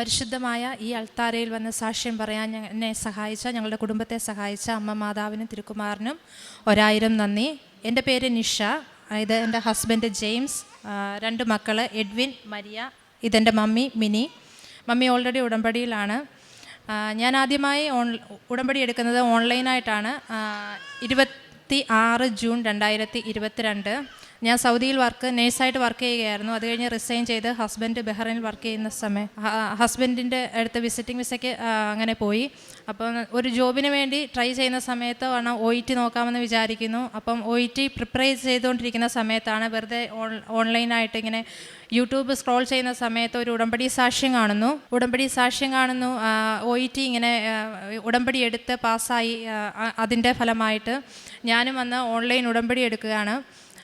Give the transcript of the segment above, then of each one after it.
പരിശുദ്ധമായ ഈ അൾത്താരയിൽ വന്ന് സാക്ഷ്യം പറയാൻ എന്നെ സഹായിച്ച ഞങ്ങളുടെ കുടുംബത്തെ സഹായിച്ച അമ്മ മാതാവിനും തിരുക്കുമാറിനും ഒരായിരം നന്ദി. എന്റെ പേര് നിഷ. ഇത് എന്റെ ഹസ്ബൻഡ് ജെയിംസ്. രണ്ട് മക്കൾ എഡ്വിൻ മരിയ ഇതെന്റെ മമ്മി മിനി. മമ്മി ഓൾറെഡി ഉടമ്പടിയിലാണ്. ഞാൻ ആദ്യമായി ഓൺ ഉടമ്പടി എടുക്കുന്നത് ഓൺലൈനായിട്ടാണ്. ഇരുപത്തി ആറ് ജൂൺ രണ്ടായിരത്തി ഇരുപത്തിരണ്ട്. ഞാൻ സൗദിയിൽ വർക്ക് നേഴ്സായിട്ട് വർക്ക് ചെയ്യുകയായിരുന്നു. അത് കഴിഞ്ഞ് റിസൈൻ ചെയ്ത് ഹസ്ബൻഡ് ബഹ്റൈനിൽ വർക്ക് ചെയ്യുന്ന സമയം ഹസ്ബൻഡിന്റെ അടുത്ത് വിസിറ്റിംഗ് വിസയ്ക്ക് അങ്ങനെ പോയി. അപ്പം ഒരു ജോബിന് വേണ്ടി ട്രൈ ചെയ്യുന്ന സമയത്ത് വേണം ഒ ഇ ടി നോക്കാമെന്ന് വിചാരിക്കുന്നു. അപ്പം ഒ ഇ ടി പ്രിപ്പയർ ചെയ്തുകൊണ്ടിരിക്കുന്ന സമയത്താണ് വെറുതെ ഓൺ ഓൺലൈനായിട്ട് ഇങ്ങനെ യൂട്യൂബ് സ്ക്രോൾ ചെയ്യുന്ന സമയത്ത് ഒരു ഉടമ്പടി സാക്ഷ്യം കാണുന്നു. ഉടമ്പടി സാക്ഷ്യം കാണുന്നു. ഒ ഇ ടി ഇങ്ങനെ ഉടമ്പടി എടുത്ത് പാസ്സായി അതിന്റെ ഫലമായിട്ട് ഞാനും വന്ന് ഓൺലൈൻ ഉടമ്പടി എടുക്കുകയാണ്.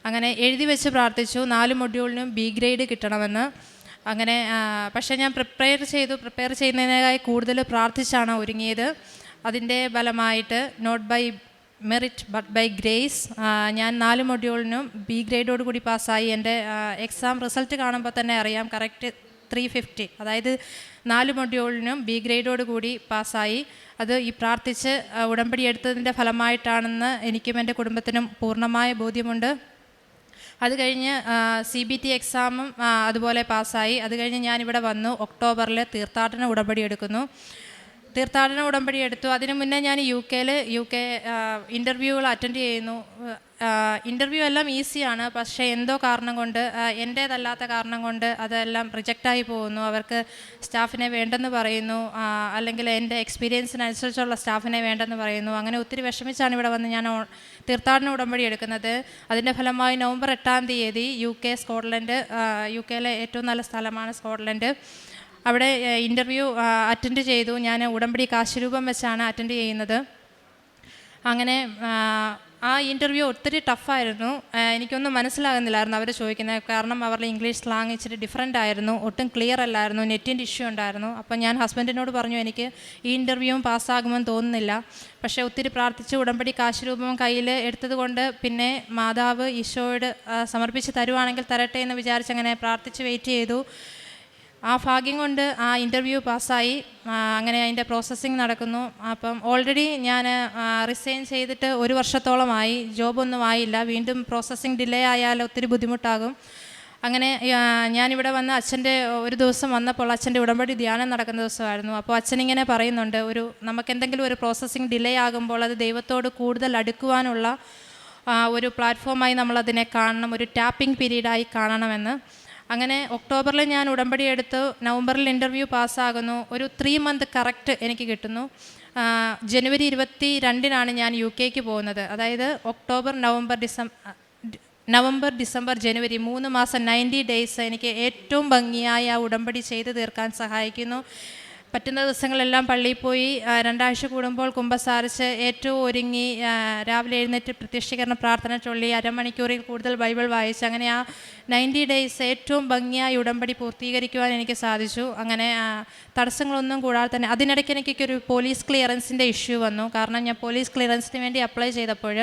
അങ്ങനെ എഴുതി വെച്ച് പ്രാർത്ഥിച്ചു. നാല് മൊഡ്യൂളിനും ബി ഗ്രേഡ് കിട്ടണമെന്ന്. അങ്ങനെ പക്ഷേ ഞാൻ പ്രിപ്പയർ ചെയ്തു. പ്രിപ്പയർ ചെയ്യുന്നതിനേക്കായി കൂടുതൽ പ്രാർത്ഥിച്ചാണ് ഒരുങ്ങിയത്. അതിന്റെ ഫലമായിട്ട് not by merit but by grace ഞാൻ നാല് മൊഡ്യൂളിനും ബി ഗ്രേഡോട് കൂടി പാസ്സായി. എന്റെ എക്സാം റിസൾട്ട് കാണുമ്പോൾ തന്നെ അറിയാം. കറക്റ്റ് ത്രീ ഫിഫ്റ്റി അതായത് നാല് മൊഡ്യൂളിനും ബി ഗ്രേഡോട് കൂടി പാസ്സായി. അത് ഈ പ്രാർത്ഥിച്ച് ഉടമ്പടി എടുത്തതിന്റെ ഫലമായിട്ടാണെന്ന് എനിക്കും എന്റെ കുടുംബത്തിനും പൂർണമായ ബോധ്യമുണ്ട്. അത് കഴിഞ്ഞ് സി ബി ടി എക്സാമും അതുപോലെ പാസ്സായി. അത് കഴിഞ്ഞ് ഞാനിവിടെ വന്നു. ഒക്ടോബറിൽ തീർത്ഥാടന ഉടമ്പടി എടുക്കുന്നു. തീർത്ഥാടന ഉടമ്പടി എടുത്തു. അതിനു മുന്നേ ഞാൻ യു കെയിൽ യു കെ ഇന്റർവ്യൂകൾ അറ്റൻഡ് ചെയ്യുന്നു. ഇന്റർവ്യൂ എല്ലാം ഈസിയാണ് പക്ഷേ എന്തോ കാരണം കൊണ്ട് എന്റേതല്ലാത്ത കാരണം കൊണ്ട് അതെല്ലാം റിജക്റ്റായി പോകുന്നു. അവർക്ക് സ്റ്റാഫിനെ വേണ്ടെന്ന് പറയുന്നു. അല്ലെങ്കിൽ എന്റെ എക്സ്പീരിയൻസിനനുസരിച്ചുള്ള സ്റ്റാഫിനെ വേണ്ടെന്ന് പറയുന്നു. അങ്ങനെ ഒത്തിരി വിഷമിച്ചാണ് ഇവിടെ വന്ന് ഞാൻ തീർത്ഥാടന ഉടമ്പടി എടുക്കുന്നത്. അതിന്റെ ഫലമായി നവംബർ എട്ടാം തീയതി യു കെ സ്കോട്ട്ലൻഡ് യു കെയിലെ ഏറ്റവും നല്ല സ്ഥലമാണ് സ്കോട്ട്ലൻഡ് അവിടെ ഇന്റർവ്യൂ അറ്റൻഡ് ചെയ്തു. ഞാൻ ഉടമ്പടി കാശുരൂപം വെച്ചാണ് അറ്റൻഡ് ചെയ്യുന്നത്. അങ്ങനെ ആ, ഇന്റർവ്യൂ ഒത്തിരി ടഫായിരുന്നു എനിക്കൊന്നും മനസ്സിലാകുന്നില്ലായിരുന്നു അവർ ചോദിക്കുന്നത്. കാരണം അവരുടെ ഇംഗ്ലീഷ് സ്ലാങ് ഇച്ചിരി ഡിഫറെന്റ് ആയിരുന്നു. ഒട്ടും ക്ലിയർ അല്ലായിരുന്നു. നെറ്റിന്റെ ഇഷ്യൂ ഉണ്ടായിരുന്നു. അപ്പം ഞാൻ ഹസ്ബൻഡിനോട് പറഞ്ഞു എനിക്ക് ഈ ഇന്റർവ്യൂവും പാസ്സാകുമെന്ന് തോന്നുന്നില്ല. പക്ഷേ ഒത്തിരി പ്രാർത്ഥിച്ച് ഉടമ്പടി കാശുരൂപം കയ്യിൽ എടുത്തതുകൊണ്ട് പിന്നെ മാതാവ് ഈശോയോട് സമർപ്പിച്ച് തരുവാണെങ്കിൽ തരട്ടെ എന്ന് വിചാരിച്ച് അങ്ങനെ പ്രാർത്ഥിച്ച് വെയിറ്റ് ചെയ്തു. ആ ഭാഗ്യം കൊണ്ട് ആ ഇന്റർവ്യൂ പാസ്സായി. അങ്ങനെ അതിന്റെ പ്രോസസ്സിങ് നടക്കുന്നു. അപ്പം ഓൾറെഡി ഞാൻ റിസൈൻ ചെയ്തിട്ട് ഒരു വർഷത്തോളമായി. ജോബൊന്നും ആയില്ല. വീണ്ടും പ്രോസസ്സിങ് ഡിലേ ആയാൽ ഒത്തിരി ബുദ്ധിമുട്ടാകും. അങ്ങനെ ഞാനിവിടെ വന്ന് അച്ഛന്റെ ഒരു ദിവസം വന്നപ്പോൾ അച്ഛന്റെ ഉടമ്പടി ധ്യാനം നടക്കുന്ന ദിവസമായിരുന്നു. അപ്പോൾ അച്ഛൻ ഇങ്ങനെ പറയുന്നുണ്ട് ഒരു നമുക്ക് എന്തെങ്കിലും ഒരു പ്രോസസ്സിങ് ഡിലേ ആകുമ്പോൾ അത് ദൈവത്തോട് കൂടുതൽ അടുക്കുവാനുള്ള ഒരു പ്ലാറ്റ്ഫോമായി നമ്മളതിനെ കാണണം. ഒരു ടാപ്പിംഗ് പീരീഡായി കാണണമെന്ന്. അങ്ങനെ ഒക്ടോബറിൽ ഞാൻ ഉടമ്പടി എടുത്തു. നവംബറിൽ ഇന്റർവ്യൂ പാസ്സാകുന്നു ഒരു ത്രീ മന്ത് കറക്റ്റ് എനിക്ക് കിട്ടുന്നു. ജനുവരി ഇരുപത്തി രണ്ടിനാണ് ഞാൻ യു കെക്ക് പോകുന്നത്. അതായത് October November December November December ജനുവരി മൂന്ന് മാസം നയന്റി ഡേയ്സ് എനിക്ക് ഏറ്റവും ഭംഗിയായ ഉടമ്പടി ചെയ്തു തീർക്കാൻ സഹായിക്കുന്നു. പറ്റുന്ന ദിവസങ്ങളെല്ലാം പള്ളിയിൽ പോയി രണ്ടാഴ്ച കൂടുമ്പോൾ കുമ്പസാരിച്ച് ഏറ്റവും ഒരുങ്ങി രാവിലെ എഴുന്നേറ്റ് പ്രത്യക്ഷീകരണ പ്രാർത്ഥന ചൊല്ലി അരമണിക്കൂറിൽ കൂടുതൽ ബൈബിൾ വായിച്ച് അങ്ങനെ ആ നയന്റി ഡേയ്സ് ഏറ്റവും ഭംഗിയായി ഉടമ്പടി പൂർത്തീകരിക്കുവാൻ എനിക്ക് സാധിച്ചു. അങ്ങനെ തടസ്സങ്ങളൊന്നും കൂടാതെ തന്നെ അതിനിടയ്ക്ക് എനിക്കൊരു പോലീസ് ക്ലിയറൻസിന്റെ ഇഷ്യൂ വന്നു. കാരണം ഞാൻ പോലീസ് ക്ലിയറൻസിന് വേണ്ടി അപ്ലൈ ചെയ്തപ്പോൾ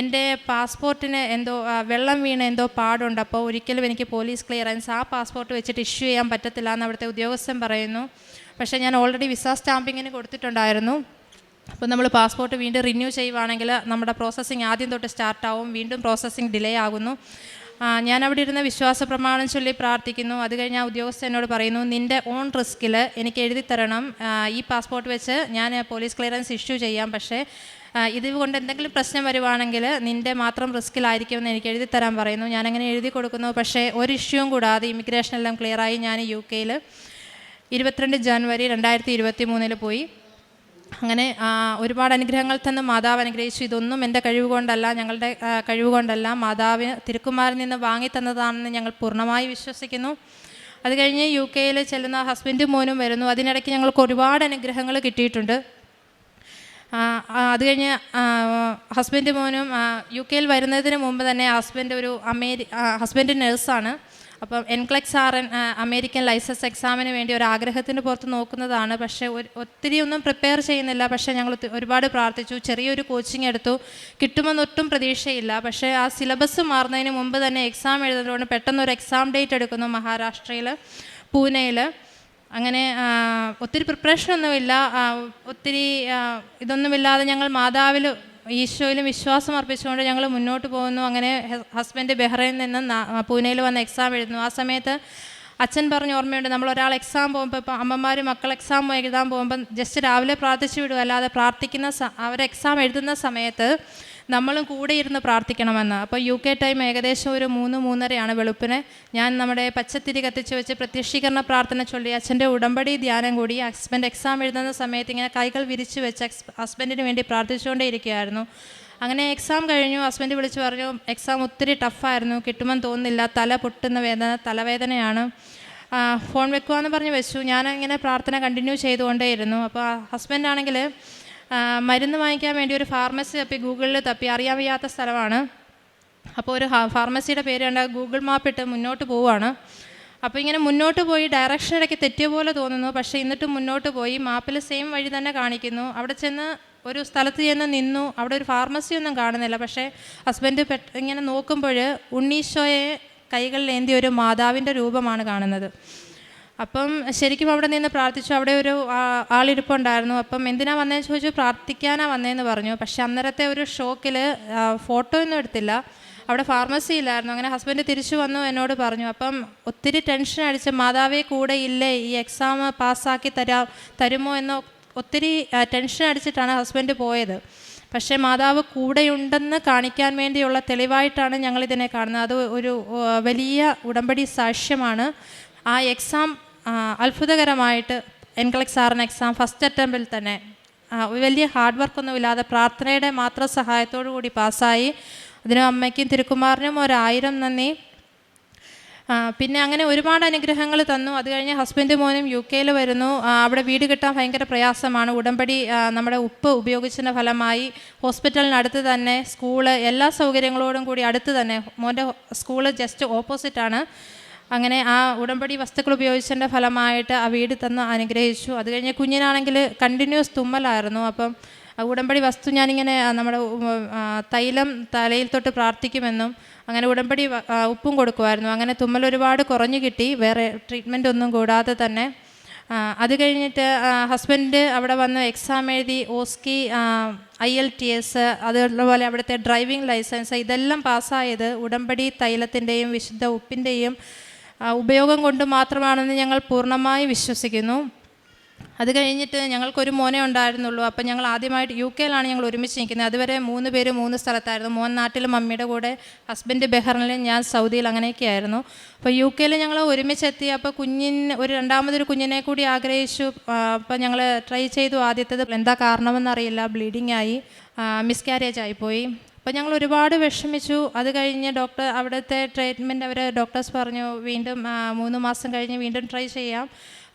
എന്റെ പാസ്പോർട്ടിന് എന്തോ വെള്ളം വീണ് എന്തോ പാടുണ്ട്. അപ്പോൾ ഒരിക്കലും എനിക്ക് പോലീസ് ക്ലിയറൻസ് ആ പാസ്പോർട്ട് വെച്ചിട്ട് ഇഷ്യൂ ചെയ്യാൻ പറ്റത്തില്ല എന്ന് അവിടുത്തെ ഉദ്യോഗസ്ഥൻ പറയുന്നു. പക്ഷേ ഞാൻ ഓൾറെഡി വിസ സ്റ്റാമ്പിങ്ങിന് കൊടുത്തിട്ടുണ്ടായിരുന്നു. അപ്പോൾ നമ്മൾ പാസ്പോർട്ട് വീണ്ടും റിന്യൂ ചെയ്യുവാണെങ്കിൽ നമ്മുടെ പ്രോസസ്സിങ് ആദ്യം തൊട്ട് സ്റ്റാർട്ടാവും വീണ്ടും പ്രോസസ്സിങ് ഡിലേ ആകുന്നു. ഞാൻ അവിടെ ഇരുന്ന വിശ്വാസ പ്രമാണം ചൊല്ലി പ്രാർത്ഥിക്കുന്നു. അത് കഴിഞ്ഞ് ആ ഉദ്യോഗസ്ഥ എന്നോട് പറയുന്നു നിന്റെ ഓൺ റിസ്കിൽ എനിക്ക് എഴുതി തരണം. ഈ പാസ്പോർട്ട് വെച്ച് ഞാൻ പോലീസ് ക്ലിയറൻസ് ഇഷ്യൂ ചെയ്യാം. പക്ഷേ ഇതുകൊണ്ട് എന്തെങ്കിലും പ്രശ്നം വരുവാണെങ്കിൽ നിന്റെ മാത്രം റിസ്കിലായിരിക്കുമെന്ന് എനിക്ക് എഴുതി തരാൻ പറയുന്നു. ഞാനങ്ങനെ എഴുതി കൊടുക്കുന്നു. പക്ഷേ ഒരു ഇഷ്യൂവും കൂടാതെ ഇമിഗ്രേഷനെല്ലാം ക്ലിയറായി ഞാൻ യു കെയിൽ ഇരുപത്തിരണ്ട് ജനുവരി രണ്ടായിരത്തി ഇരുപത്തി മൂന്നിൽ പോയി. അങ്ങനെ ഒരുപാട് അനുഗ്രഹങ്ങൾ തന്ന് മാതാവ് അനുഗ്രഹിച്ചു. ഇതൊന്നും എന്റെ കഴിവ് കൊണ്ടല്ല ഞങ്ങളുടെ കഴിവ് കൊണ്ടല്ല മാതാവ് തിരുക്കുമാരിൽ നിന്ന് വാങ്ങി തന്നതാണെന്ന് ഞങ്ങൾ പൂർണമായി വിശ്വസിക്കുന്നു. അത് കഴിഞ്ഞ് യു കെയിൽ ചെല്ലുന്ന ഹസ്ബൻഡും മോനും വരുന്നു. അതിനിടയ്ക്ക് ഞങ്ങൾക്ക് ഒരുപാട് അനുഗ്രഹങ്ങൾ കിട്ടിയിട്ടുണ്ട്. അത് കഴിഞ്ഞ് ഹസ്ബൻഡ് മോനും യു കെയിൽ വരുന്നതിന് മുമ്പ് തന്നെ ഹസ്ബൻഡ് ഒരു അമേരി ഹസ്ബൻഡ് നഴ്സാണ്. അപ്പം NCLEX R N American licence എക്സാമിന് വേണ്ടി ഒരു ആഗ്രഹത്തിന് പുറത്ത് നോക്കുന്നതാണ്. പക്ഷേ ഒത്തിരി ഒന്നും പ്രിപ്പയർ ചെയ്യുന്നില്ല. പക്ഷേ ഞങ്ങൾ ഒരുപാട് പ്രാർത്ഥിച്ചു. ചെറിയൊരു കോച്ചിങ് എടുത്തു. കിട്ടുമെന്നൊട്ടും പ്രതീക്ഷയില്ല. പക്ഷേ ആ സിലബസ് മാറുന്നതിന് മുമ്പ് തന്നെ എക്സാം എഴുതുന്നതുകൊണ്ട് പെട്ടെന്ന് ഒരു എക്സാം ഡേറ്റ് എടുക്കുന്നു മഹാരാഷ്ട്രയിൽ പൂനെയിൽ അങ്ങനെ ഒത്തിരി പ്രിപ്പറേഷനൊന്നുമില്ല ഒത്തിരി ഇതൊന്നുമില്ലാതെ ഞങ്ങൾ മാതാവിൽ ഈശോയിലും വിശ്വാസം അർപ്പിച്ചുകൊണ്ട് ഞങ്ങൾ മുന്നോട്ട് പോകുന്നു. അങ്ങനെ ഹസ്ബൻഡ് ബഹ്റൈനിൽ നിന്ന് പൂനെയിൽ വന്ന് എക്സാം എഴുതുന്നു. ആ സമയത്ത് അച്ഛൻ പറഞ്ഞ ഓർമ്മയുണ്ട് നമ്മൾ ഒരാൾ എക്സാം പോകുമ്പോൾ ഇപ്പോൾ അമ്മമാർ മക്കൾ എക്സാം എഴുതാൻ പോകുമ്പോൾ ജസ്റ്റ് രാവിലെ പ്രാർത്ഥിച്ചു വിടുക. അല്ലാതെ പ്രാർത്ഥിക്കുന്ന അവർ എക്സാം എഴുതുന്ന സമയത്ത് നമ്മളും കൂടെ ഇരുന്ന് പ്രാർത്ഥിക്കണമെന്ന്. അപ്പോൾ യു കെ ടൈം ഏകദേശം ഒരു മൂന്ന് മൂന്നരയാണ് വെളുപ്പിന്. ഞാൻ നമ്മുടെ പച്ചത്തിരി കത്തിച്ച് വെച്ച് പ്രത്യക്ഷീകരണ പ്രാർത്ഥന ചൊല്ലി അച്ഛന്റെ ഉടമ്പടി ധ്യാനം കൂടി ഹസ്ബൻഡ് എക്സാം എഴുതുന്ന സമയത്ത് ഇങ്ങനെ കൈകൾ വിരിച്ച് വെച്ച് ഹസ്ബൻഡിന് വേണ്ടി പ്രാർത്ഥിച്ചുകൊണ്ടേ ഇരിക്കുകയായിരുന്നു. അങ്ങനെ എക്സാം കഴിഞ്ഞു. ഹസ്ബൻഡ് വിളിച്ച് പറഞ്ഞു എക്സാം ഒത്തിരി ടഫായിരുന്നു കിട്ടുമെന്ന് തോന്നുന്നില്ല. തല പൊട്ടുന്ന വേദന തലവേദനയാണ്. ഫോൺ വെക്കുവാന്ന് പറഞ്ഞ് വെച്ചു. ഞാൻ ഇങ്ങനെ പ്രാർത്ഥന കണ്ടിന്യൂ ചെയ്തുകൊണ്ടേയിരുന്നു. അപ്പോൾ ഹസ്ബൻഡ് ആണെങ്കിൽ മരുന്ന് വാങ്ങിക്കാൻ വേണ്ടി ഒരു ഫാർമസി തപ്പി ഗൂഗിളിൽ തപ്പി. അറിയാൻ വയ്യാത്ത സ്ഥലമാണ്. അപ്പോൾ ഒരു ഫാർമസിയുടെ പേര് കണ്ട ഗൂഗിൾ മാപ്പ് ഇട്ട് മുന്നോട്ട് പോവുകയാണ്. അപ്പോൾ ഇങ്ങനെ മുന്നോട്ട് പോയി ഡയറക്ഷൻ ഇടയ്ക്ക് തെറ്റിയ പോലെ തോന്നുന്നു. പക്ഷേ എന്നിട്ട് മുന്നോട്ട് പോയി. മാപ്പിൽ സെയിം വഴി തന്നെ കാണിക്കുന്നു. അവിടെ ചെന്ന് ഒരു സ്ഥലത്ത് ചെന്ന് നിന്നു. അവിടെ ഒരു ഫാർമസി ഒന്നും കാണുന്നില്ല. പക്ഷേ ഹസ്ബൻഡ് ഇങ്ങനെ നോക്കുമ്പോൾ ഉണ്ണീശോയെ കൈകളിലേന്തിയ ഒരു മാതാവിന്റെ രൂപമാണ് കാണുന്നത്. അപ്പം ശരിക്കും അവിടെ നിന്ന് പ്രാർത്ഥിച്ചു. അവിടെ ഒരു ആളിരിപ്പുണ്ടായിരുന്നു. അപ്പം എന്തിനാ വന്നതെന്ന് ചോദിച്ചു പ്രാർത്ഥിക്കാനാ വന്നതെന്ന് പറഞ്ഞു. പക്ഷെ അന്നേരത്തെ ഒരു ഷോക്കിൽ ഫോട്ടോ ഒന്നും എടുത്തില്ല. അവിടെ ഫാർമസി ഇല്ലായിരുന്നു. അങ്ങനെ ഹസ്ബൻഡ് തിരിച്ചു വന്നു എന്നോട് പറഞ്ഞു. അപ്പം ഒത്തിരി ടെൻഷൻ അടിച്ച് മാതാവേ കൂടെ ഇല്ലേ? ഈ എക്സാം പാസ്സാക്കി തരാ തരുമോ? എന്ന് ഒത്തിരി ടെൻഷൻ അടിച്ചിട്ടാണ് ഹസ്ബൻഡ് പോയത്. പക്ഷേ മാതാവ് കൂടെയുണ്ടെന്ന് കാണിക്കാൻ വേണ്ടിയുള്ള തെളിവായിട്ടാണ് ഞങ്ങളിതിനെ കാണുന്നത്. അത് ഒരു വലിയ ഉടമ്പടി സാക്ഷ്യമാണ്. ആ എക്സാം അത്ഭുതകരമായിട്ട് എൻകളക് സാറിന് എക്സാം ഫസ്റ്റ് അറ്റംപ്റ്റിൽ തന്നെ വലിയ ഹാർഡ് വർക്കൊന്നുമില്ലാതെ പ്രാർത്ഥനയുടെ മാത്രം സഹായത്തോടു കൂടി പാസ്സായി. അതിനും അമ്മയ്ക്കും തിരുക്കുമാറിനും ഒരായിരം നന്ദി. പിന്നെ അങ്ങനെ ഒരുപാട് അനുഗ്രഹങ്ങൾ തന്നു. അത് കഴിഞ്ഞ് ഹസ്ബൻഡ് മോനും യു കെയിൽ വരുന്നു. അവിടെ വീട് കിട്ടാൻ ഭയങ്കര പ്രയാസമാണ്. ഉടമ്പടി നമ്മുടെ ഉപ്പ് ഉപയോഗിച്ചതിന്റെ ഫലമായി ഹോസ്പിറ്റലിനടുത്ത് തന്നെ സ്കൂൾ എല്ലാ സൗകര്യങ്ങളോടും കൂടി അടുത്ത് തന്നെ. മോന്റെ സ്കൂൾ ജസ്റ്റ് ഓപ്പോസിറ്റാണ്. അങ്ങനെ ആ ഉടമ്പടി വസ്തുക്കൾ ഉപയോഗിച്ചതിന്റെ ഫലമായിട്ട് ആ വീട് തന്ന് അനുഗ്രഹിച്ചു. അത് കഴിഞ്ഞ് കുഞ്ഞിനാണെങ്കിൽ കണ്ടിന്യൂസ് തുമ്മലായിരുന്നു. അപ്പം ആ ഉടമ്പടി വസ്തു ഞാനിങ്ങനെ നമ്മുടെ തൈലം തലയിൽ തൊട്ട് പ്രാർത്ഥിക്കുമെന്നും അങ്ങനെ ഉടമ്പടി ഉപ്പും കൊടുക്കുമായിരുന്നു. അങ്ങനെ തുമ്മൽ ഒരുപാട് കുറഞ്ഞു കിട്ടി. വേറെ ട്രീറ്റ്മെന്റ് ഒന്നും കൂടാതെ തന്നെ. അത് കഴിഞ്ഞിട്ട് ഹസ്ബൻഡ് അവിടെ വന്ന് എക്സാം എഴുതി OSCE I E L T അതുപോലെ അവിടുത്തെ ഡ്രൈവിംഗ് ലൈസൻസ് ഇതെല്ലാം പാസ്സായത് ഉടമ്പടി തൈലത്തിന്റെയും വിശുദ്ധ ഉപ്പിന്റെയും ഉപയോഗം കൊണ്ട് മാത്രമാണെന്ന് ഞങ്ങൾ പൂർണമായി വിശ്വസിക്കുന്നു. അത് കഴിഞ്ഞിട്ട് ഞങ്ങൾക്കൊരു മോനെ ഉണ്ടായിരുന്നുള്ളൂ. അപ്പം ഞങ്ങൾ ആദ്യമായിട്ട് യു കെയിലാണ് ഞങ്ങൾ ഒരുമിച്ച് നിൽക്കുന്നത്. അതുവരെ മൂന്ന് പേര് മൂന്ന് സ്ഥലത്തായിരുന്നു. മോൻ നാട്ടിലും മമ്മിയുടെ കൂടെ ഹസ്ബൻഡ് ബെഹ്റിനിലും ഞാൻ സൗദിയിൽ അങ്ങനെയൊക്കെ ആയിരുന്നു അപ്പോൾ യു കെയിൽ ഞങ്ങൾ ഒരുമിച്ചെത്തി. അപ്പോൾ കുഞ്ഞിന് ഒരു രണ്ടാമതൊരു കുഞ്ഞിനെ കൂടി ആഗ്രഹിച്ചു. അപ്പോൾ ഞങ്ങൾ ട്രൈ ചെയ്തു ആദ്യത്തേത്. എന്താ കാരണമെന്നറിയില്ല. ബ്ലീഡിംഗ് ആയി. മിസ്കാരേജ് ആയിപ്പോയി അപ്പോൾ ഞങ്ങൾ ഒരുപാട് വിഷമിച്ചു. അത് കഴിഞ്ഞ് ഡോക്ടർ അവിടുത്തെ ട്രീറ്റ്മെന്റ് അവർ ഡോക്ടേഴ്സ് പറഞ്ഞു വീണ്ടും മൂന്ന് മാസം കഴിഞ്ഞ് വീണ്ടും ട്രൈ ചെയ്യാം.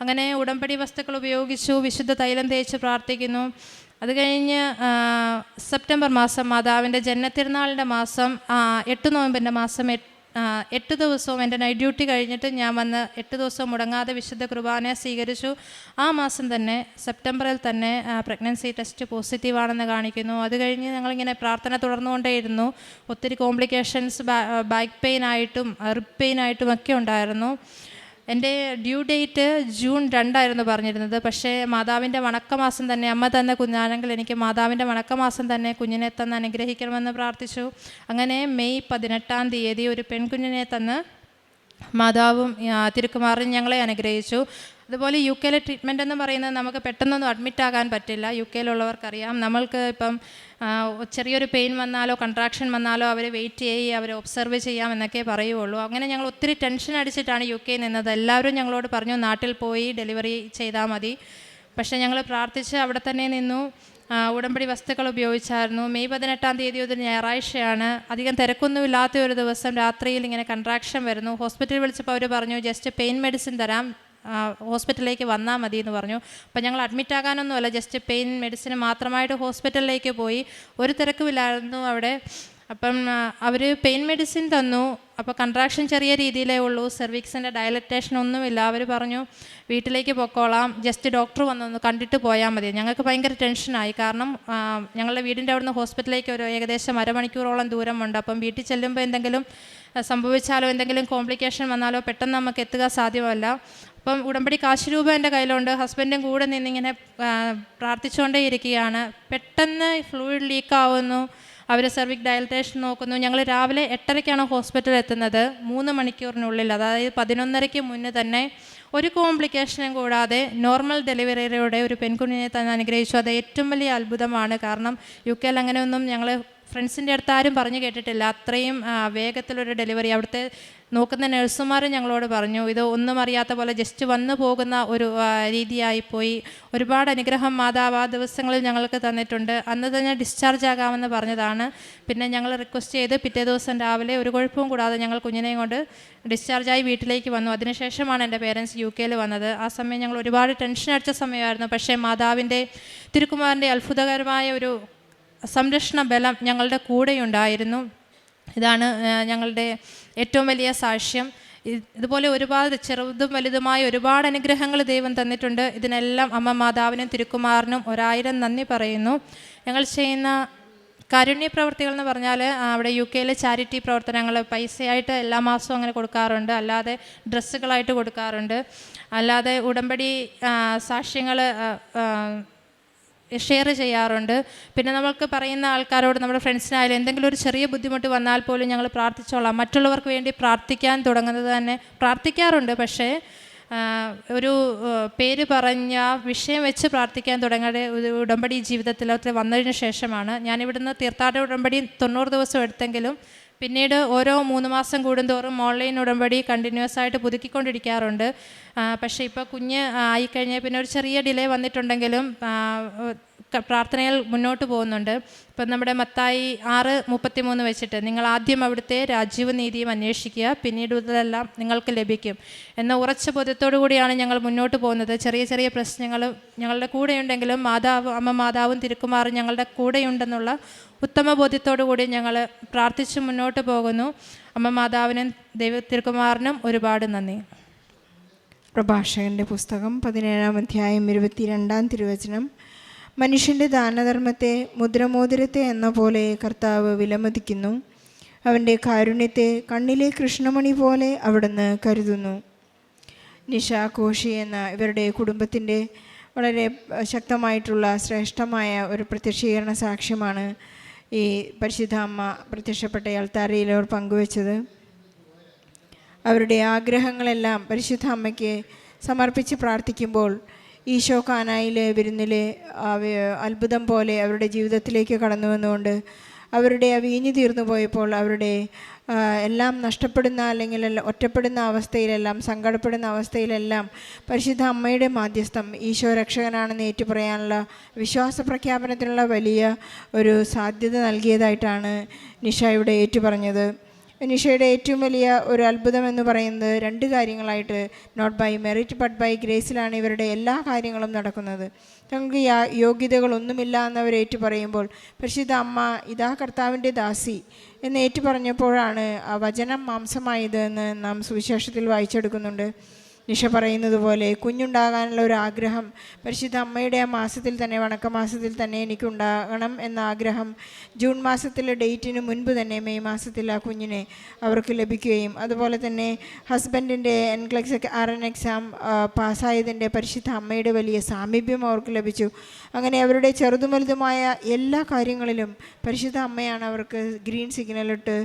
അങ്ങനെ ഉടമ്പടി വസ്തുക്കൾ ഉപയോഗിച്ചു വിശുദ്ധ തൈലം തേച്ച് പ്രാർത്ഥിക്കുന്നു. അത് കഴിഞ്ഞ് സെപ്റ്റംബർ മാസം മാതാവിന്റെ ജന്മത്തിരുന്നാളിന്റെ മാസം എട്ട് നോയമ്പിന്റെ മാസം എട്ട് എട്ട് ദിവസവും എന്റെ നൈറ്റ് ഡ്യൂട്ടി കഴിഞ്ഞിട്ട് ഞാൻ വന്ന് എട്ട് ദിവസവും മുടങ്ങാതെ വിശുദ്ധ കുർബാന സ്വീകരിച്ചു. ആ മാസം തന്നെ സെപ്റ്റംബറിൽ തന്നെ പ്രഗ്നൻസി ടെസ്റ്റ് പോസിറ്റീവാണെന്ന് കാണിക്കുന്നു. അത് കഴിഞ്ഞ് ഞങ്ങളിങ്ങനെ പ്രാർത്ഥന തുടർന്നുകൊണ്ടേയിരുന്നു. ഒത്തിരി കോംപ്ലിക്കേഷൻസ് ബാക്ക് പെയിൻ ആയിട്ടും റിപ്പ് പെയിൻ ആയിട്ടും ഒക്കെ ഉണ്ടായിരുന്നു. എന്റെ ഡ്യൂ ഡേറ്റ് ജൂൺ രണ്ടായിരുന്നു പറഞ്ഞിരുന്നത്. പക്ഷേ മാതാവിന്റെ വണക്കമാസം തന്നെ അമ്മ തന്ന കുഞ്ഞാണെങ്കിൽ എനിക്ക് മാതാവിന്റെ വണക്കമാസം തന്നെ കുഞ്ഞിനെ തന്ന് അനുഗ്രഹിക്കണമെന്ന് പ്രാർത്ഥിച്ചു. അങ്ങനെ മെയ് പതിനെട്ടാം തീയതി ഒരു പെൺകുഞ്ഞിനെ തന്ന് മാതാവും തിരുക്കുമാറും ഞങ്ങളെ അനുഗ്രഹിച്ചു. അതുപോലെ യു കെയിലെ ട്രീറ്റ്മെന്റ് എന്ന് പറയുന്നത് നമുക്ക് പെട്ടെന്നൊന്നും അഡ്മിറ്റ് ആകാൻ പറ്റില്ല. യു കെയിലുള്ളവർക്കറിയാം നമ്മൾക്ക് ഇപ്പം ചെറിയൊരു പെയിൻ വന്നാലോ കൺട്രാക്ഷൻ വന്നാലോ അവർ വെയിറ്റ് ചെയ്യുക അവരെ ഒബ്സർവ് ചെയ്യാം എന്നൊക്കെ പറയുള്ളൂ അങ്ങനെ ഞങ്ങൾ ഒത്തിരി ടെൻഷൻ അടിച്ചിട്ടാണ് യു കെയിൽ നിന്നത്. എല്ലാവരും ഞങ്ങളോട് പറഞ്ഞു നാട്ടിൽ പോയി ഡെലിവറി ചെയ്താൽ മതി. പക്ഷേ ഞങ്ങൾ പ്രാർത്ഥിച്ച് അവിടെ തന്നെ നിന്നു. ഉടമ്പടി വസ്തുക്കൾ ഉപയോഗിച്ചായിരുന്നു. മെയ് പതിനെട്ടാം തീയതി ഒരു ഞായറാഴ്ചയാണ്. അധികം തിരക്കൊന്നുമില്ലാത്ത ഒരു ദിവസം രാത്രിയിൽ ഇങ്ങനെ കൺട്രാക്ഷൻ വരുന്നു. ഹോസ്പിറ്റലിൽ വിളിച്ചപ്പോൾ അവർ പറഞ്ഞു ജസ്റ്റ് പെയിൻ മെഡിസിൻ തരാം. ഹോസ്പിറ്റലിലേക്ക് വന്നാൽ മതി എന്ന് പറഞ്ഞു. അപ്പം ഞങ്ങൾ അഡ്മിറ്റ് ആകാനൊന്നുമല്ല ജസ്റ്റ് പെയിൻ മെഡിസിൻ മാത്രമായിട്ട് ഹോസ്പിറ്റലിലേക്ക് പോയി. ഒരു തിരക്കുമില്ലായിരുന്നു അവിടെ. അപ്പം അവർ പെയിൻ മെഡിസിൻ തന്നു. അപ്പോൾ കൺട്രാക്ഷൻ ചെറിയ രീതിയിലേ ഉള്ളൂ. സെർവിക്സിന്റെ ഡയലറ്റേഷൻ ഒന്നുമില്ല. അവർ പറഞ്ഞു വീട്ടിലേക്ക് പൊക്കോളാം. ജസ്റ്റ് ഡോക്ടർ വന്നൊന്ന് കണ്ടിട്ട് പോയാൽ മതി. ഞങ്ങൾക്ക് ഭയങ്കര ടെൻഷനായി കാരണം ഞങ്ങളുടെ വീടിന്റെ അവിടുന്ന് ഹോസ്പിറ്റലിലേക്ക് ഒരു ഏകദേശം അരമണിക്കൂറോളം ദൂരമുണ്ട്. അപ്പം വീട്ടിൽ ചെല്ലുമ്പോൾ എന്തെങ്കിലും സംഭവിച്ചാലോ എന്തെങ്കിലും കോംപ്ലിക്കേഷൻ വന്നാലോ പെട്ടെന്ന് നമുക്ക് എത്തുക സാധ്യമല്ല. അപ്പം ഉടമ്പടി കാശ് രൂപ എന്റെ കയ്യിലുണ്ട്. ഹസ്ബൻഡും കൂടെ നിന്നിങ്ങനെ പ്രാർത്ഥിച്ചുകൊണ്ടേ ഇരിക്കുകയാണ് പെട്ടെന്ന് ഫ്ലൂയിഡ് ലീക്കാവുന്നു അവർ സെർവിക് ഡയലറ്റേഷൻ നോക്കുന്നു. ഞങ്ങൾ രാവിലെ എട്ടരയ്ക്കാണ് ഹോസ്പിറ്റലിൽ എത്തുന്നത്. മൂന്ന് മണിക്കൂറിനുള്ളിൽ അതായത് പതിനൊന്നരയ്ക്ക് മുന്നേ തന്നെ ഒരു കോംപ്ലിക്കേഷനും കൂടാതെ നോർമൽ ഡെലിവറിയുടെ ഒരു പെൺകുഞ്ഞിനെ തന്നെ അനുഗ്രഹിച്ചു. അത് ഏറ്റവും വലിയ അത്ഭുതമാണ്. കാരണം യു കെയിൽ അങ്ങനെയൊന്നും ഞങ്ങൾ ഫ്രണ്ട്സിന്റെ അടുത്ത് ആരും പറഞ്ഞു കേട്ടിട്ടില്ല. അത്രയും വേഗത്തിലൊരു ഡെലിവറി അവിടുത്തെ നോക്കുന്ന നഴ്സുമാർ ഞങ്ങളോട് പറഞ്ഞു ഇത് ഒന്നും അറിയാത്ത പോലെ ജസ്റ്റ് വന്നു പോകുന്ന ഒരു രീതിയായിപ്പോയി ഒരുപാട് അനുഗ്രഹം മാതാവ് ആ ദിവസങ്ങളിൽ ഞങ്ങൾക്ക് തന്നിട്ടുണ്ട്. അന്ന് തന്നെ ഡിസ്ചാർജ് ആകാമെന്ന് പറഞ്ഞതാണ്. പിന്നെ ഞങ്ങൾ റിക്വസ്റ്റ് ചെയ്ത് പിറ്റേ ദിവസം രാവിലെ ഒരു കുഴപ്പവും കൂടാതെ ഞങ്ങൾ കുഞ്ഞിനെയും കൊണ്ട് ഡിസ്ചാർജായി വീട്ടിലേക്ക് വന്നു. അതിനുശേഷമാണ് എന്റെ പേരൻസ് യു കെയിൽ വന്നത്. ആ സമയം ഞങ്ങൾ ഒരുപാട് ടെൻഷൻ അടിച്ച സമയമായിരുന്നു. പക്ഷേ മാതാവിന്റെ തിരുക്കുമാറിന്റെ അത്ഭുതകരമായ ഒരു സംരക്ഷണ ബലം ഞങ്ങളുടെ കൂടെയുണ്ടായിരുന്നു. ഇതാണ് ഞങ്ങളുടെ ഏറ്റവും വലിയ സാക്ഷ്യം. ഇതുപോലെ ഒരുപാട് ചെറുതും വലുതുമായ ഒരുപാട് അനുഗ്രഹങ്ങൾ ദൈവം തന്നിട്ടുണ്ട്. ഇതിനെല്ലാം അമ്മ മാതാവിനും തിരുക്കുമാറിനും ഒരായിരം നന്ദി പറയുന്നു. ഞങ്ങൾ ചെയ്യുന്ന കാരുണ്യ പ്രവർത്തികൾ എന്ന് പറഞ്ഞാൽ അവിടെ യു കെയിലെ ചാരിറ്റി പ്രവർത്തനങ്ങൾ പൈസയായിട്ട് എല്ലാ മാസവും അങ്ങനെ കൊടുക്കാറുണ്ട്. അല്ലാതെ ഡ്രസ്സുകളായിട്ട് കൊടുക്കാറുണ്ട്. അല്ലാതെ ഉടമ്പടി സാക്ഷ്യങ്ങൾ ഷെയർ ചെയ്യാറുണ്ട്. പിന്നെ നമ്മൾക്ക് പറയുന്ന ആൾക്കാരോട് നമ്മുടെ ഫ്രണ്ട്സിനായാലും എന്തെങ്കിലും ഒരു ചെറിയ ബുദ്ധിമുട്ട് വന്നാൽ പോലും ഞങ്ങൾ പ്രാർത്ഥിച്ചോളാം. മറ്റുള്ളവർക്ക് വേണ്ടി പ്രാർത്ഥിക്കാൻ തുടങ്ങുന്നത് തന്നെ പ്രാർത്ഥിക്കാറുണ്ട്. പക്ഷേ ഒരു പേര് പറഞ്ഞ വിഷയം വെച്ച് പ്രാർത്ഥിക്കാൻ തുടങ്ങാതെ ഒരു ഉടമ്പടി ജീവിതത്തിലോട്ട് വന്നതിന് ശേഷമാണ് ഞാനിവിടുന്ന് തീർത്ഥാടന ഉടമ്പടി തൊണ്ണൂറ് ദിവസം എടുത്തെങ്കിലും പിന്നീട് ഓരോ മൂന്ന് മാസം കൂടുന്തോറും ഓൺലൈൻ ഉടമ്പടി കണ്ടിന്യൂസ് ആയിട്ട് പുതുക്കിക്കൊണ്ടിരിക്കാറുണ്ട്. പക്ഷേ ഇപ്പോൾ കുഞ്ഞ് ആയിക്കഴിഞ്ഞാൽ പിന്നെ ഒരു ചെറിയ ഡിലേ വന്നിട്ടുണ്ടെങ്കിലും പ്രാർത്ഥനയിൽ മുന്നോട്ട് പോകുന്നുണ്ട്. ഇപ്പം നമ്മുടെ മത്തായി ആറ് മുപ്പത്തിമൂന്ന് വെച്ചിട്ട് നിങ്ങൾ ആദ്യം അവിടുത്തെ രാജീവ് നീതിയും അന്വേഷിക്കുക പിന്നീട് ഇതെല്ലാം നിങ്ങൾക്ക് ലഭിക്കും. എന്ന ഉറച്ച ബോധ്യത്തോടു കൂടിയാണ് ഞങ്ങൾ മുന്നോട്ട് പോകുന്നത്. ചെറിയ ചെറിയ പ്രശ്നങ്ങൾ ഞങ്ങളുടെ കൂടെയുണ്ടെങ്കിലും മാതാവ് അമ്മ മാതാവും തിരുക്കുമാറും ഞങ്ങളുടെ കൂടെയുണ്ടെന്നുള്ള ഉത്തമ ബോധ്യത്തോടു കൂടി ഞങ്ങൾ പ്രാർത്ഥിച്ച് മുന്നോട്ട് പോകുന്നു. അമ്മ മാതാവിനും ദൈവ തിരുക്കുമാറിനും ഒരുപാട് നന്ദി. പ്രഭാഷകന്റെ പുസ്തകം പതിനേഴാം അധ്യായം ഇരുപത്തിരണ്ടാം തിരുവചനം. മനുഷ്യന്റെ ദാനധർമ്മത്തെ മുദ്രമോതിരത്തെ എന്ന പോലെ കർത്താവ് വിലമതിക്കുന്നു. അവന്റെ കാരുണ്യത്തെ കണ്ണിലെ കൃഷ്ണമണി പോലെ അവിടുന്ന് കരുതുന്നു. നിഷ കോഷി എന്ന ഇവരുടെ കുടുംബത്തിന്റെ വളരെ ശക്തമായിട്ടുള്ള ശ്രേഷ്ഠമായ ഒരു പ്രത്യക്ഷീകരണ സാക്ഷ്യമാണ് ഈ പരിശുദ്ധ അമ്മ പ്രത്യക്ഷപ്പെട്ട അൾത്താരയിൽ അവർ പങ്കുവച്ചത്. അവരുടെ ആഗ്രഹങ്ങളെല്ലാം പരിശുദ്ധ അമ്മയ്ക്ക് സമർപ്പിച്ച് പ്രാർത്ഥിക്കുമ്പോൾ ഈശോ കാനായിലെ വിരുന്നിലെ അത്ഭുതം പോലെ അവരുടെ ജീവിതത്തിലേക്ക് കടന്നു വന്നുകൊണ്ട് അവരുടെ വീഞ്ഞു തീർന്നു പോയപ്പോൾ അവരുടെ എല്ലാം നഷ്ടപ്പെടുന്ന അല്ലെങ്കിൽ ഒറ്റപ്പെടുന്ന അവസ്ഥയിലെല്ലാം സങ്കടപ്പെടുന്ന അവസ്ഥയിലെല്ലാം പരിശുദ്ധ അമ്മയുടെ മാധ്യസ്ഥം ഈശോ രക്ഷകനാണെന്ന് ഏറ്റുപറയാനുള്ള വിശ്വാസ പ്രഖ്യാപനത്തിനുള്ള വലിയ ഒരു സാധ്യത നൽകിയതായിട്ടാണ് നിഷ ഇവിടെ ഏറ്റുപറഞ്ഞത്. നിഷയുടെ ഏറ്റവും വലിയ ഒരു അത്ഭുതം എന്ന് പറയുന്നത് രണ്ട് കാര്യങ്ങളായിട്ട് not by merit but by ഗ്രേസിലാണ് ഇവരുടെ എല്ലാ കാര്യങ്ങളും നടക്കുന്നത്. തങ്ങൾക്ക് യോഗ്യതകളൊന്നുമില്ല എന്നവർ ഏറ്റു പറയുമ്പോൾ പരിശുദ്ധ അമ്മ ഇതാ കർത്താവിന്റെ ദാസി എന്ന് ഏറ്റു പറഞ്ഞപ്പോഴാണ് ആ വചനം മാംസമായത് എന്ന് നാം സുവിശേഷത്തിൽ വായിച്ചെടുക്കുന്നുണ്ട്. നിഷ പറയുന്നത് പോലെ കുഞ്ഞുണ്ടാകാനുള്ള ഒരു ആഗ്രഹം പരിശുദ്ധ അമ്മയുടെ ആ മാസത്തിൽ തന്നെ വണക്കമാസത്തിൽ തന്നെ എനിക്കുണ്ടാകണം എന്ന ആഗ്രഹം ജൂൺ മാസത്തിലെ ഡേറ്റിന് മുൻപ് തന്നെ മെയ് മാസത്തിൽ ആ കുഞ്ഞിനെ അവർക്ക് ലഭിക്കുകയും അതുപോലെ തന്നെ ഹസ്ബൻഡിന്റെ എൻക്ലക്സ് ആർ എൻ എക്സാം പാസ്സായതിന്റെ പരിശുദ്ധ അമ്മയുടെ വലിയ സാമീപ്യം അവർക്ക് ലഭിച്ചു. അങ്ങനെ അവരുടെ ചെറുതും വലുതുമായ എല്ലാ കാര്യങ്ങളിലും പരിശുദ്ധ അമ്മയാണ് അവർക്ക് ഗ്രീൻ സിഗ്നൽ ഇട്ട്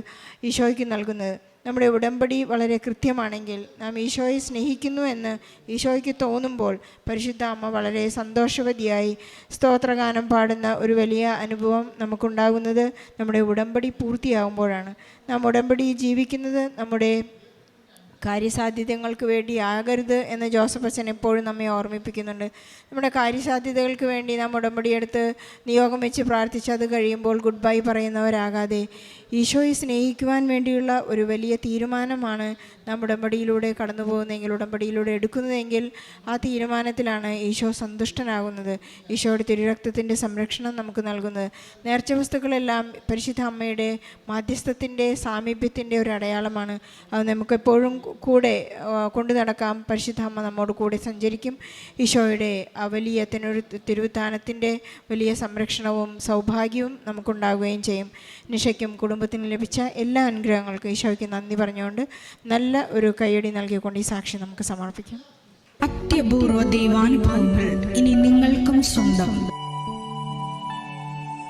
ഈശോയ്ക്ക് നൽകുന്നത്. നമ്മുടെ ഉടമ്പടി വളരെ കൃത്യമാണെങ്കിൽ നാം ഈശോയെ സ്നേഹിക്കുന്നു എന്ന് ഈശോയ്ക്ക് തോന്നുമ്പോൾ പരിശുദ്ധ അമ്മ വളരെ സന്തോഷവതിയായി സ്തോത്രഗാനം പാടുന്ന ഒരു വലിയ അനുഭവം നമുക്കുണ്ടാകുന്നത് നമ്മുടെ ഉടമ്പടി പൂർത്തിയാകുമ്പോഴാണ്. നാം ഉടമ്പടി ജീവിക്കുന്നത് നമ്മുടെ കാര്യസാധ്യതകൾക്ക് വേണ്ടി ആകരുത് എന്ന് ജോസഫ് അച്ഛൻ എപ്പോഴും നമ്മെ ഓർമ്മിപ്പിക്കുന്നുണ്ട്. നമ്മുടെ കാര്യസാധ്യതകൾക്ക് വേണ്ടി നാം ഉടമ്പടിയെടുത്ത് നിയോഗം വെച്ച് പ്രാർത്ഥിച്ച് അത് കഴിയുമ്പോൾ ഗുഡ് ബൈ പറയുന്നവരാകാതെ ഈശോയെ സ്നേഹിക്കുവാൻ വേണ്ടിയുള്ള ഒരു വലിയ തീരുമാനമാണ് നാം ഉടമ്പടിയിലൂടെ കടന്നു പോകുന്നതെങ്കിൽ ഉടമ്പടിയിലൂടെ എടുക്കുന്നതെങ്കിൽ ആ തീരുമാനത്തിലാണ് ഈശോ സന്തുഷ്ടനാകുന്നത്. ഈശോയുടെ തിരുരക്തത്തിന്റെ സംരക്ഷണം നമുക്ക് നൽകുന്നത്. നേർച്ച വസ്തുക്കളെല്ലാം പരിശുദ്ധ അമ്മയുടെ മാധ്യസ്ഥത്തിന്റെ സാമീപ്യത്തിന്റെ ഒരു അടയാളമാണ്. അത് നമുക്കെപ്പോഴും കൂടെ കൊണ്ടു നടക്കാം. പരിശുദ്ധാമ്മ നമ്മോട് കൂടെ സഞ്ചരിക്കും. ഈശോയുടെ വലിയ തിരു തിരുവിത്താനത്തിന്റെ വലിയ സംരക്ഷണവും സൗഭാഗ്യവും നമുക്കുണ്ടാകുകയും ചെയ്യും. നിഷയ്ക്കും കുടുംബത്തിന് ലഭിച്ച എല്ലാ അനുഗ്രഹങ്ങൾക്കും ഈശോയ്ക്ക് നന്ദി പറഞ്ഞുകൊണ്ട് നല്ല ഒരു കൈയടി നൽകിക്കൊണ്ട് ഈ സാക്ഷി നമുക്ക് സമർപ്പിക്കാം. അത്യപൂർവ ദൈവാനുഭവങ്ങൾ ഇനി നിങ്ങൾക്കും സ്വന്തം.